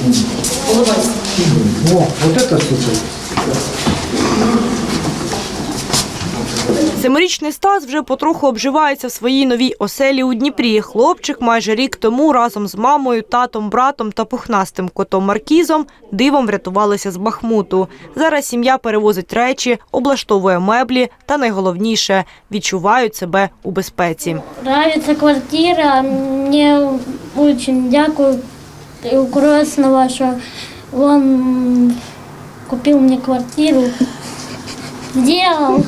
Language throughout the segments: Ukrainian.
Улыбайся. О, вот это супер. Семирічний Стас вже потроху обживається в своїй новій оселі у Дніпрі. Хлопчик майже рік тому разом з мамою, татом, братом та пухнастим котом Маркізом дивом врятувалися з Бахмуту. Зараз сім'я перевозить речі, облаштовує меблі та найголовніше відчувають себе у безпеці. Нравится квартира, мне очень дякую Красного, что он купил мне квартиру, сделал.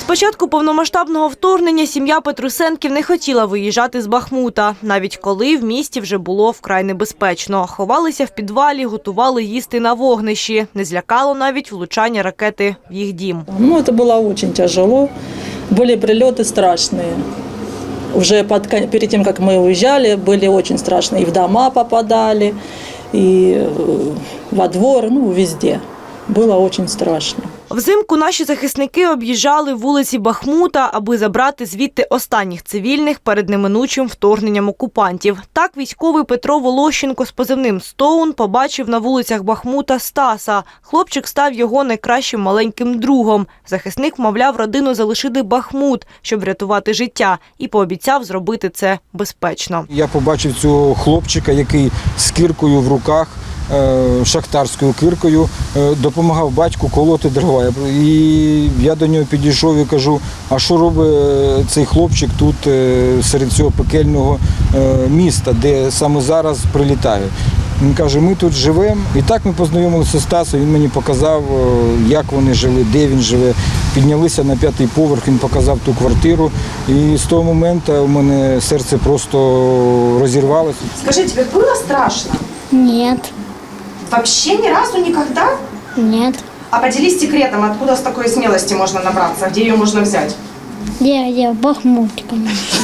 З початку повномасштабного вторгнення сім'я Петрусенків не хотіла виїжджати з Бахмута, навіть коли в місті вже було вкрай небезпечно. Ховалися в підвалі, готували їсти на вогнищі. Не злякало навіть влучання ракети в їх дім. Ну, это было очень тяжело. Были прилеты страшные. Уже под, кон- перед тем, как мы уезжали, были очень страшные. И в дома попадали, и э, во двор, ну, везде. Было очень страшно. Взимку наші захисники об'їжджали вулиці Бахмута, аби забрати звідти останніх цивільних перед неминучим вторгненням окупантів. Так військовий Петро Волощенко з позивним «Стоун» побачив на вулицях Бахмута Стаса. Хлопчик став його найкращим маленьким другом. Захисник вмовляв родину залишити Бахмут, щоб врятувати життя, і пообіцяв зробити це безпечно. Я побачив цього хлопчика, який з киркою в руках, шахтарською киркою, е, допомагав батьку колоти дрова. І я до нього підійшов і кажу, а що робить е, цей хлопчик тут е, серед цього пекельного е, міста, де саме зараз прилітає. Він каже, ми тут живемо. І так ми познайомилися з Стасом, він мені показав, е, як вони жили, де він живе. Піднялися на п'ятий поверх, він показав ту квартиру. І з того моменту у мене серце просто розірвалося. Скажи, тебе было страшно? Нет, Вообще ни разу никогда? нет. А поделись секретом, откуда с такой смелости можно набраться, где ее можно взять? Я, я в Бахмуте, конечно.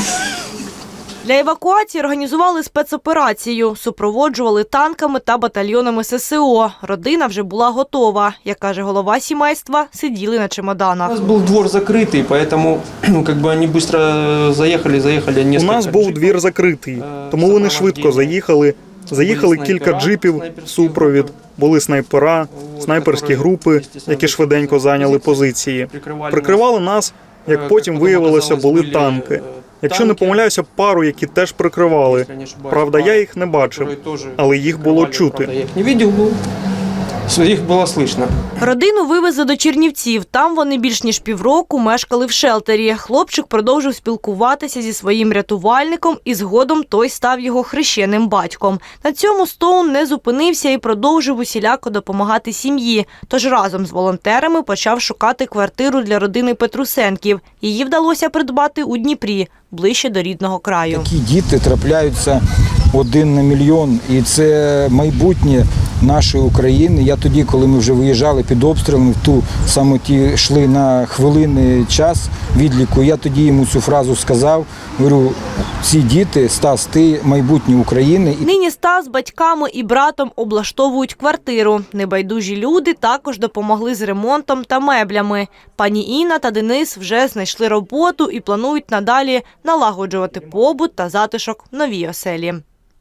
Для евакуації організували спецоперацію, супроводжували танками та батальйонами ССО. Родина вже була готова. Як каже голова сімейства, сиділи на У чемоданах. нас был двор закрытый, поэтому ну, как бы они быстро заехали, заехали У несколько нас був джипов. двір закритий, тому вони швидко заїхали. Заїхали кілька джипів, супровід, були снайпера, снайперські групи, які швиденько зайняли позиції. Прикривали нас, як потім виявилося, були танки. Якщо не помиляюся, пару, які теж прикривали. Правда, я їх не бачив, але їх було чути. Не видел, но их было слышно. Родину вивезли до Чернівців. Там вони більш ніж півроку мешкали в шелтері. Хлопчик продовжив спілкуватися зі своїм рятувальником, і згодом той став його хрещеним батьком. На цьому Стоун не зупинився і продовжив усіляко допомагати сім'ї. Тож разом з волонтерами почав шукати квартиру для родини Петрусенків. Її вдалося придбати у Дніпрі, ближче до рідного краю. Такі діти трапляються один на мільйон, і це майбутнє нашої України. Я тоді, коли ми вже виїжджали під обстрілами, в ту саме ті йшли на хвилини час відліку. Я тоді йому цю фразу сказав. Говорю, ці діти, Стас, ти майбутнє України. Нині Стас батьками і братом облаштовують квартиру. Небайдужі люди також допомогли з ремонтом та меблями. Пані Інна та Денис вже знайшли роботу і планують надалі налагоджувати побут та затишок в новій оселі.